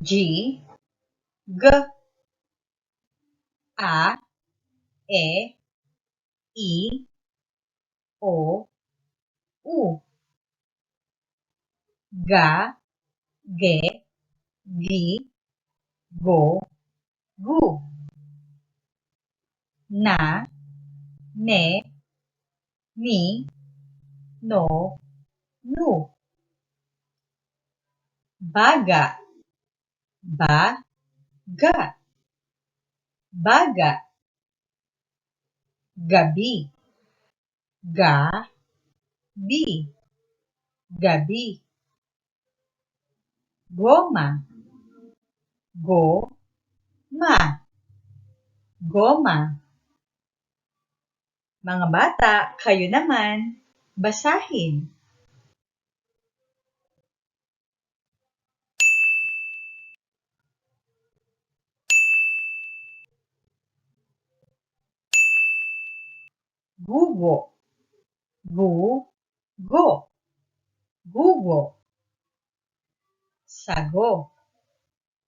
G, G, A, E, I, O, U, Ga, Ge, Gi, Go, Gu, Na, Ne, Ni, No, Nu, Baga, Ba, Ga, Baga, Gabi, Ga, Bi, Gabi, Goma, Go, Ma, Goma. Mga bata, kayo naman, basahin. Gugo, gu, go, gugo. Sago,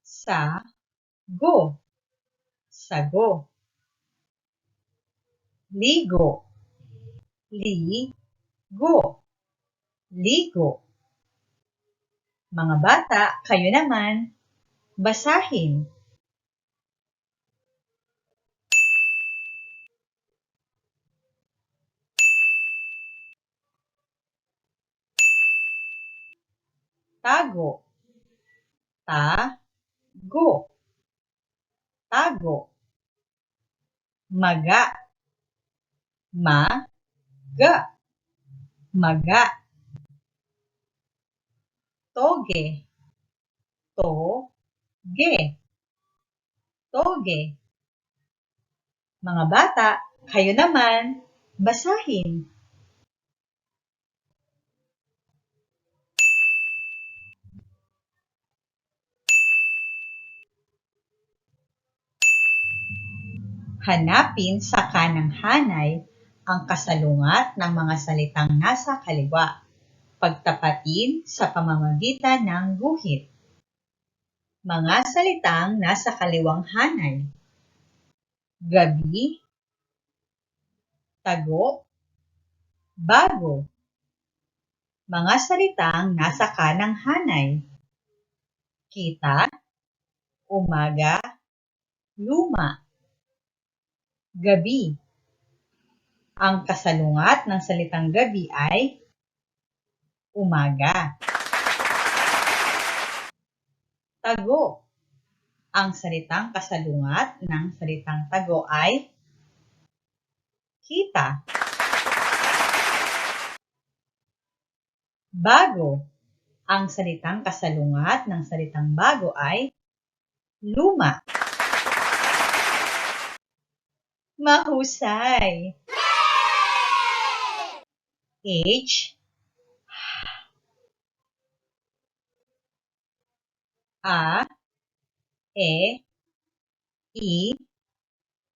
sa, go, sago. Ligo, li, go, ligo. Mga bata, kayo naman, basahin. Tago, ta, go, tago. Maga, ma, ga, maga. Toge, to, ge, toge. Mga bata, kayo naman, basahin. Hanapin sa kanang hanay ang kasalungat ng mga salitang nasa kaliwa. Pagtapatin sa pamamagitan ng guhit. Mga salitang nasa kaliwang hanay. Gabi, tago, bago. Mga salitang nasa kanang hanay. Kita, umaga, luma. Gabi. Ang kasalungat ng salitang gabi ay umaga. Tago. Ang salitang kasalungat ng salitang tago ay kita. Bago. Ang salitang kasalungat ng salitang bago ay luma. Mahusay! H. A. E. I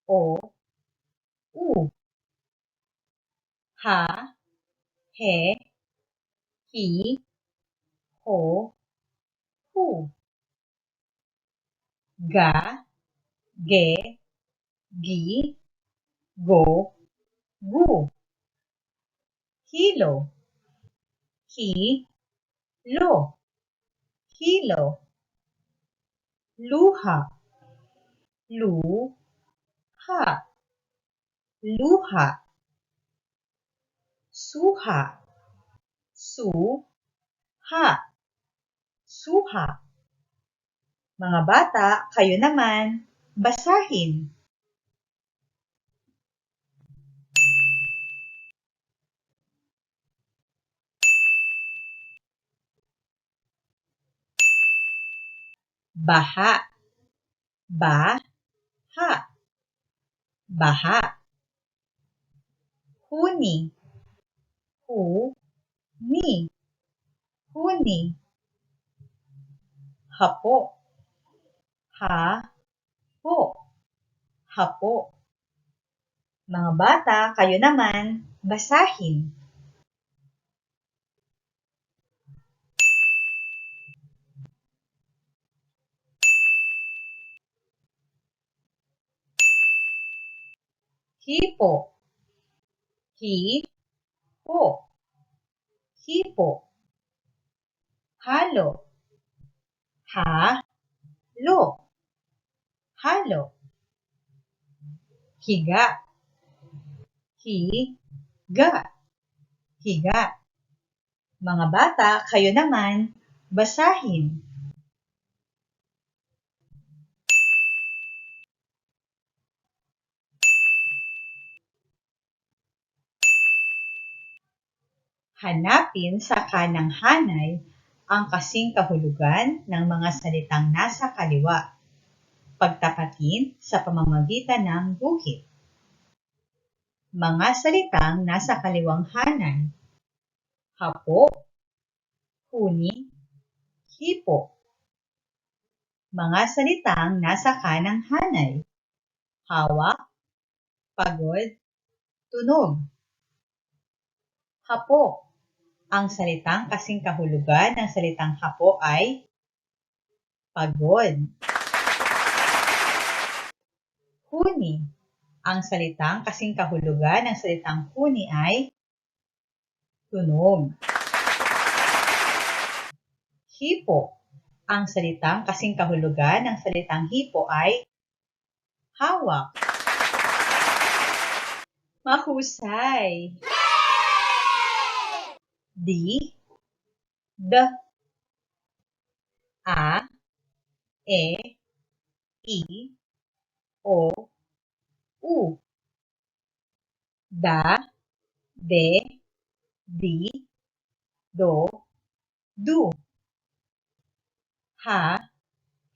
O. U. Ha He Hi Ho Hu Ga Ge Gi Go. Gu Hilo. Hi Lo Hilo. Luha. Lu Ha Luha. Suha. Su Ha Suha. Mga bata, kayo naman, basahin. Baha. Ba. Ha. Baha. Huni. Hu. Ni. Huni. Hapo. Ha. Po. Hapo. Mga bata, kayo naman, basahin. Hipo, hi, po, hipo, halo, ha, lo, halo, higa, hi, ga, higa. Mga bata, kayo naman, basahin. Hanapin sa kanang hanay ang kasing kahulugan ng mga salitang nasa kaliwa. Pagtapatin sa pamamagitan ng guhit. Mga salitang nasa kaliwang hanay. Hapo, huni, hipo. Mga salitang nasa kanang hanay. Hawak, pagod, tunog. Hapo. Ang salitang kasing kahulugan ng salitang hapo ay pagod. Huni. Ang salitang kasing kahulugan ng salitang huni ay tunog. Hipo. Ang salitang kasing kahulugan ng salitang hipo ay hawak. Mahusay. Di, d, a, e, i, o, u. Da, de, di, do, du. Ha,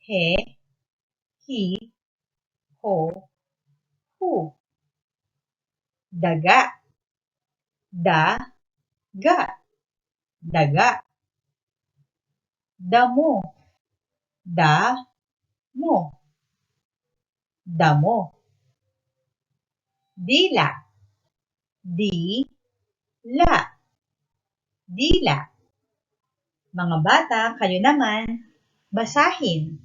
he, hi, ho, hu. Daga, da, ga daga. Damo, da, mo. Damo. Dila, di, la. Dila. Mga bata, kayo naman, basahin.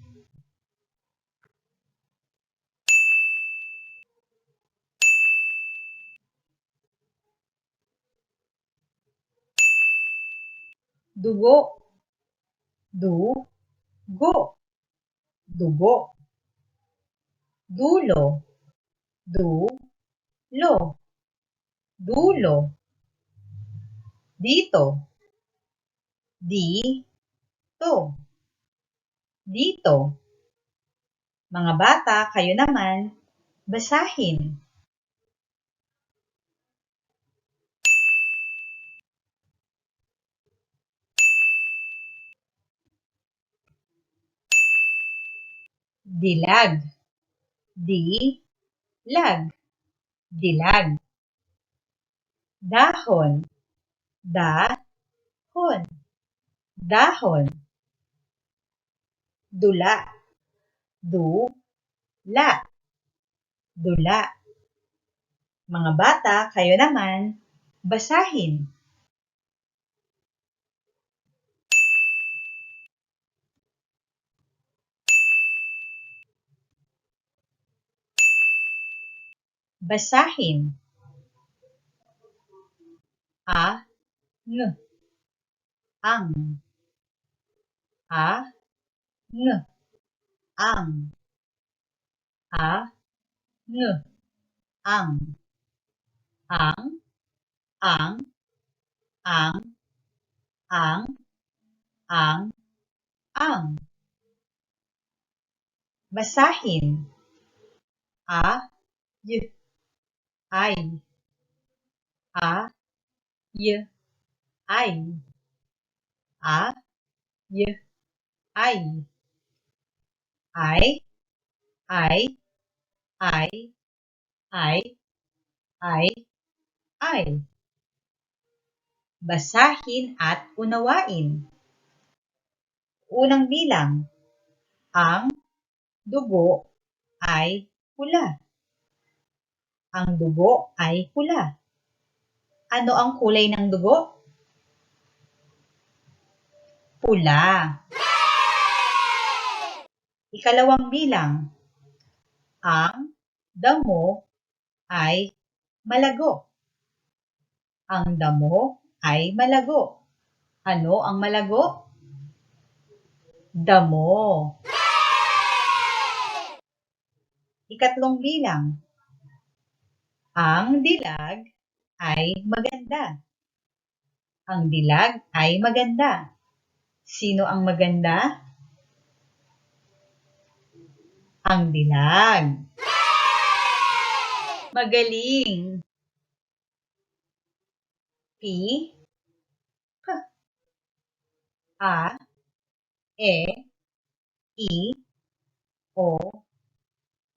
Dugo, du, go, dugo. Dulo, du, lo, dulo. Dito, di, to, dito. Mga bata, kayo naman, basahin. Dilag, di, lag, dilag. Dahon, da, hon, dahon. Dula, du, la, dula. Mga bata, kayo naman, basahin. Basahin. A, ng, ang. A, ng, ang. A, ng, ang. Ang, ang, ang, ang, ang, ang. Basahin. A, y, ay, a, y, ay, a, y, ay, ay, ay, ay, ay, ay, ay. Basahin at unawain. Unang bilang, ang dugo ay pula. Ang dugo ay pula. Ano ang kulay ng dugo? Pula. Ikalawang bilang. Ang damo ay malago. Ang damo ay malago. Ano ang malago? Damo. Ikatlong bilang. Ang dilag ay maganda. Ang dilag ay maganda. Sino ang maganda? Ang dilag. Magaling. P K A E I O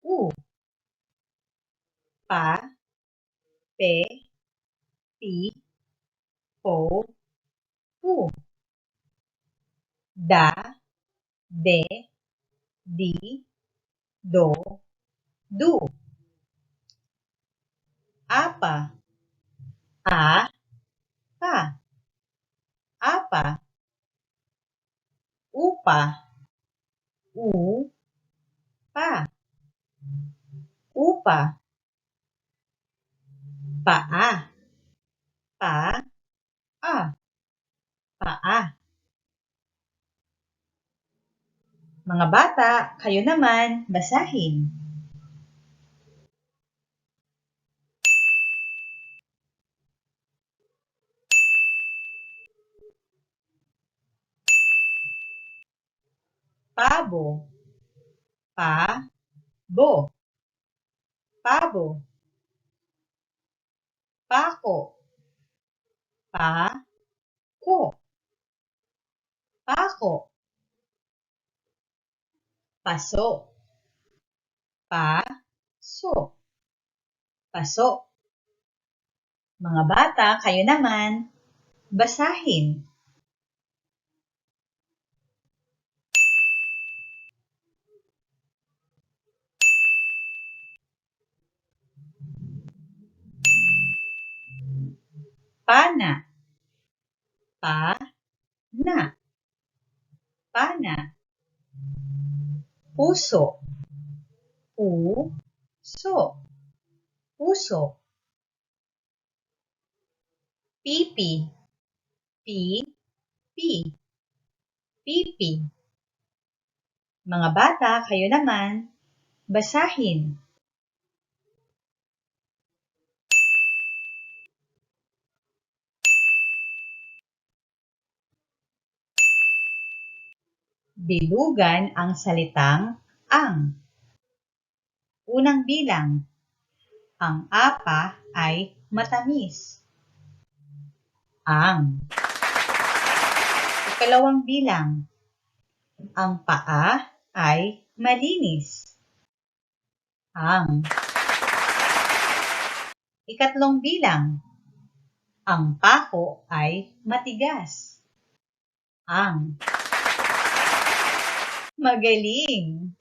U Pa Pe Pi Po Pu Da De Di Do Du. Apa A Pa. Apa Upa U Pa. Upa Paa Pa A Paa Mga bata, kayo naman, basahin. Pabo. Pa. Bo. Pabo. Pako. Pa. Ko. Pako. Paso. Pa. So. Paso. Mga bata, kayo naman, basahin. Pana. Pa. Na. Pana. Puso. Pu. So. Puso. Pipi. Pi. Pi. Pipi. Mga bata, kayo naman, basahin. Bilugan ang salitang ang. Unang bilang. Ang apa ay matamis. Ang. Ikalawang bilang. Ang paa ay malinis. Ang. Ikatlong bilang. Ang pako ay matigas. Ang. Magaling!